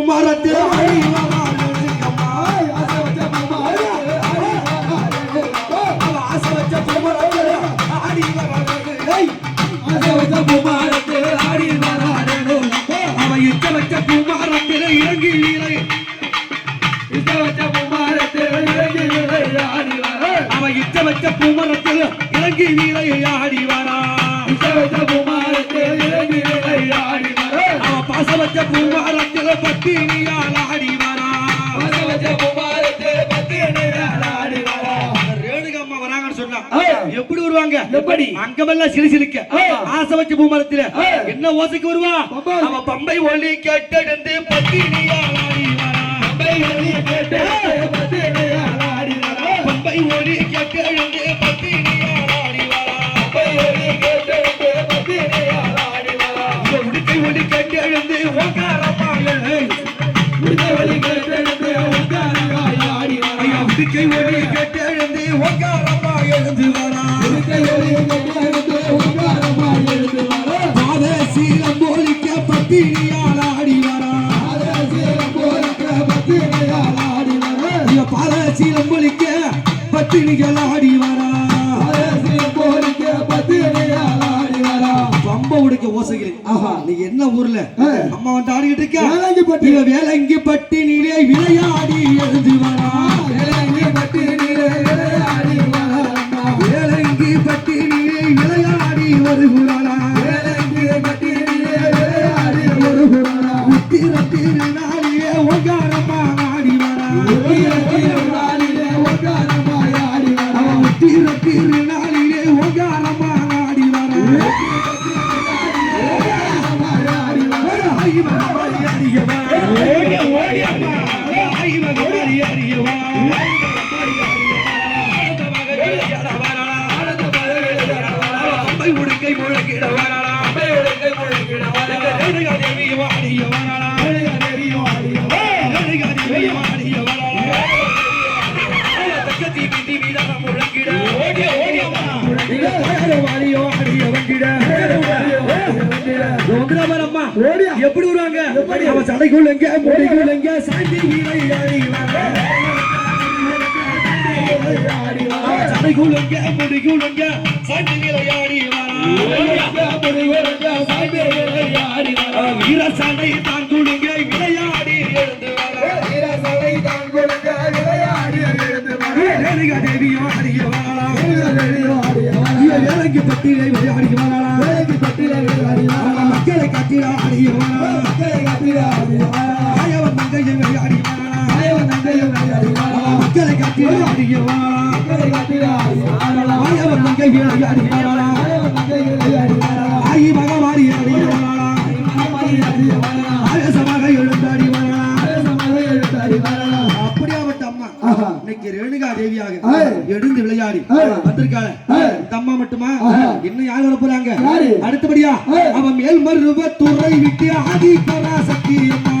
பூமரத்தில் பூமரத்தில் இறங்கி வீரை அவ இச்ச வச்ச இறங்கி வீரை ஆடி வரா. அவ பாச வச்ச பத்தினியால் ஆடி வரா. ரேணுகம்மா வராங்கன்னு சொன்னா எப்படி வருவாங்க? எப்படி? அங்கமெல்லாம் சிரிசிருக்க ஆசை வச்ச பூமரத்துல. என்ன ஓசைக்கு வருவா? பம்பை. அவ பம்பை ஒலி கேட்டெடுத்து பத்தினியால் ஆடி வரா. பம்பை பத்தினியால் ஆடி வரா. இந்த உடுக்கை கட்டெழுந்து கேட்டெழுந்து ஓங்காரமாக ஐயா உடுக்கை ஒலி கேட்டெழுந்து ஓங்காரமாக எழுந்து வரா பாத சீலம் போலிக்க பத்தினியால் ஆடி வரா. ஐயா பாத சீலம் போலிக்க பத்தினிகள் ஆடி வரா. என்ன ஊர்ல ஆ. அம்மா வந்து ஆடிக்கிட்டு இருக்கா வேலங்கிப்பட்டி. வேலங்கி பட்டினிலே விளையாடி எழுந்து எப்படி வருவாங்க எப்படி? அவன் சடைக்குள்ள எங்க முடிக்குள்ள எங்க சாந்தி வீரை சடைக்குள்ள எங்க முடிக்குள்ள எங்க சாந்தி விளையாடி வீரை ஆடி வீர. சடை தான் குழுங்க விளையாடி எழுந்து வர. ரேணுகா வரலாம் வேலைக்கு பட்டியலை விளையாடி வரலாம் மக்களை கட்டிட ஆடிய வரலாம் ஆயவன் மங்கையை விளையாடி வரலாம் மக்களை கட்டிட ஆடிய வரலாம் ஆயவன் மங்கை விளையாடி வரலாம் ஆயி எழுந்து விளையாடி. ஏய். இந்த அம்மா மட்டுமா. இன்னும் யார் வர போறாங்க? அடுத்தபடியா. அவன் மேல் மருவ துறை விட்டு ஆதி பராசக்தி அம்மா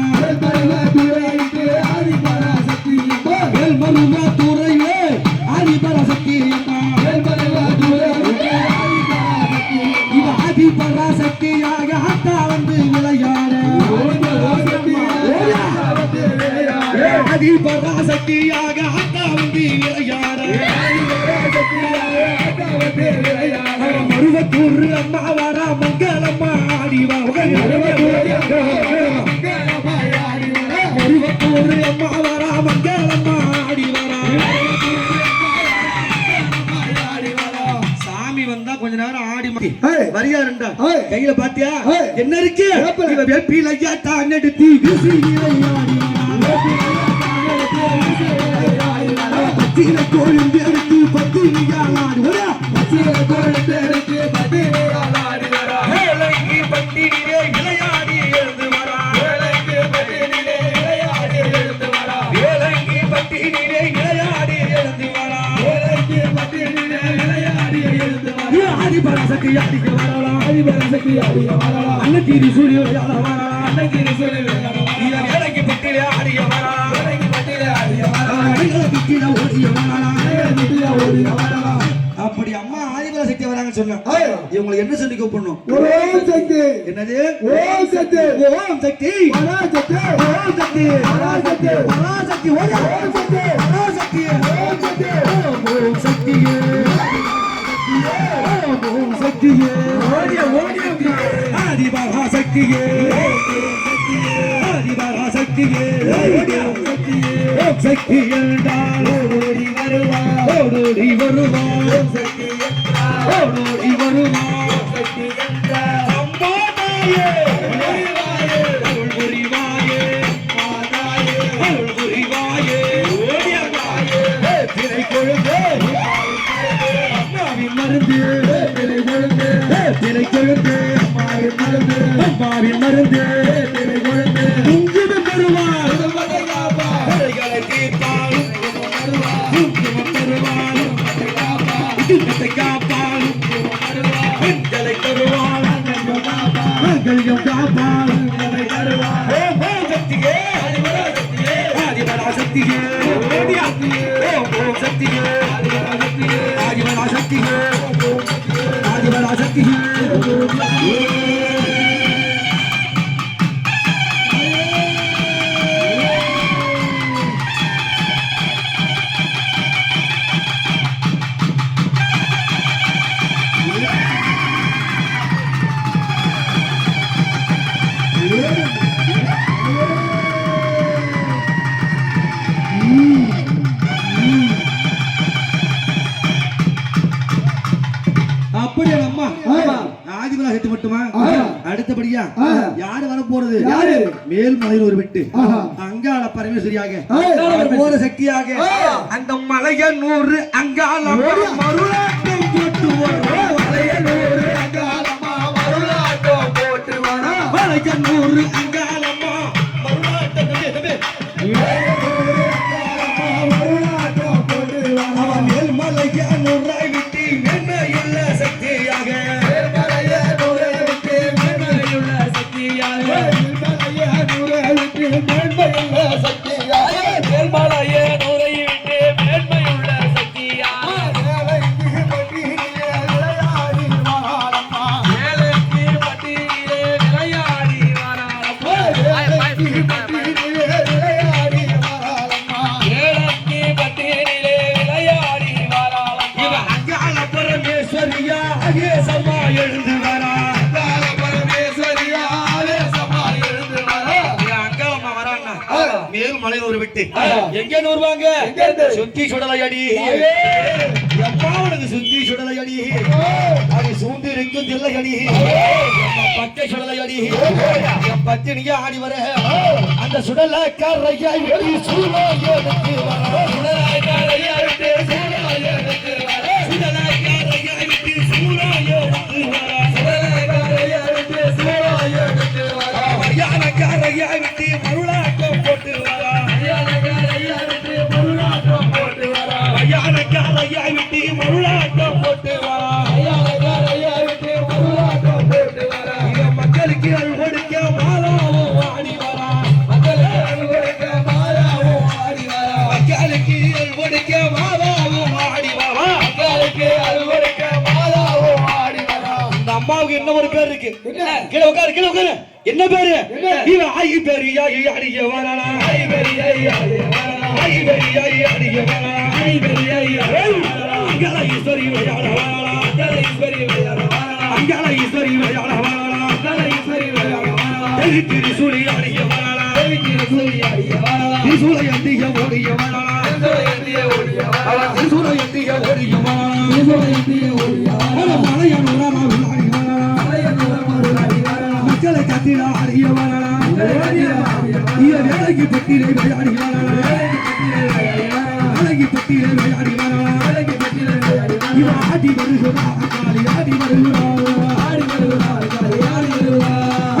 மேல் மருவ துறை ஆதி பராசக்தி அம்மா ஆதி பராசக்தியாக அத்தா வந்து விளையாட. ஆதி பராசக்தியாக சாமி வந்தா கொஞ்ச நேரம் ஆடி மாத்தி. வரியா ரெண்டா. கையில பாத்தியா. என்ன இருக்கு? பத்திர கோழுந்து எடுத்து பத்திரியால் ஆடிக்க வரலாம் அண்ணன் தீரி சூரிய வரலாம் வேலைக்கு ஓடிய வரலாம் அப்படி அம்மா ஆதிபரா சக்தி வராங்கன்னு சொன்னேன் ஏய். இவங்களை என்ன சொல்லி கூப்பிடணும்? என்னது? ஓம் சக்தி. சக்தி. சக்தி. சக்தி. ஓம் சக்தியே ஓடிய ஓடிய. ஆதி பராசக்தியே ஆதி பராசக்தியே ஓம் சக்தி என்றால் ஓடோடி வருவார். ஓடோடி வருவார். ஓம் சக்தி என்றால் ஓடோடி வருவார். சக்தியே ஓ ஓம் சக்தியே ஆதிபரா செட்டு மட்டுமா. அடுத்தபடியா. யாரு வர போறது யாரு? மேல்மலையில் ஒரு விட்டு. அங்காள பரமேஸ்வரியாக. ஒரு சக்தியாக. அந்த மலைய நூறு அங்காள. மருளாட்டம் போட்டு மருளாட்டம் வரா மலைய நூறு அங்காளம்மா ஒரு விட்டு. எங்க நூறுவாங்க? சுத்தி சுடலை அடி எப்பா உனக்கு சுத்தி சுடலை அடி அது சூழ்ந்து இருக்கும் தில்லை அடி பச்சை சுடலை அடி என் பத்தினியா ஆடி வர? அந்த சுடல கரையா எடி சூழ எடுத்து வர. அம்மாவுக்கு என்ன ஒரு பேர் இருக்கு? கீழே உட்காரு கீழே உட்காரு. என்ன பேரு? என்ன? இவ அடிய வரலா ஐ அடிய வரலா ஐ பெரிய ஐயா, வரலா அக்கறை ஈஸ்வரி ஓடிய வரலா திருசூலை ஓடிய வரலா மலையனூரா மக்களை கத்தில ஆடிய வரலா இவ வேலைக்கு பட்டியலை விளையாடி வரலா அழகி பட்டியலை விளையாடி வரலா வேலைக்கு பட்டியலை விளையாடி வரலாம். ஆடி வருகிறா காளி ஆடி வருகிறா ஆடி வருகிறார், காளி ஆடி வருகிறார்.